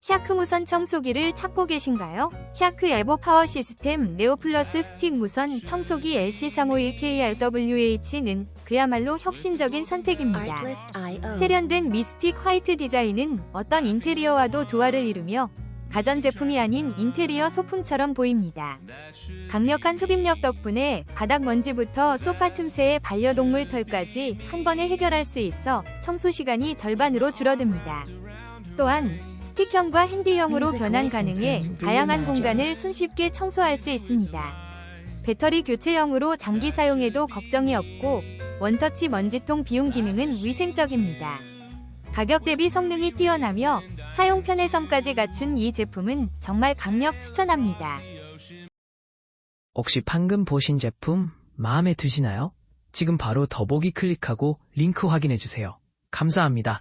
샤크 무선 청소기를 찾고 계신가요? 샤크 에보 파워 시스템 네오 플러스 스틱 무선 청소기 LC351KRWH는 그야말로 혁신적인 선택입니다. 세련된 미스틱 화이트 디자인은 어떤 인테리어와도 조화를 이루며 가전제품이 아닌 인테리어 소품처럼 보입니다. 강력한 흡입력 덕분에 바닥 먼지부터 소파 틈새의 반려동물 털까지 한 번에 해결할 수 있어 청소 시간이 절반으로 줄어듭니다. 또한 스틱형과 핸디형으로 변환 가능해 다양한 공간을 손쉽게 청소할 수 있습니다. 배터리 교체형으로 장기 사용해도 걱정이 없고 원터치 먼지통 비움 기능은 위생적입니다. 가격 대비 성능이 뛰어나며 사용 편의성까지 갖춘 이 제품은 정말 강력 추천합니다. 혹시 방금 보신 제품 마음에 드시나요? 지금 바로 더보기 클릭하고 링크 확인해주세요. 감사합니다.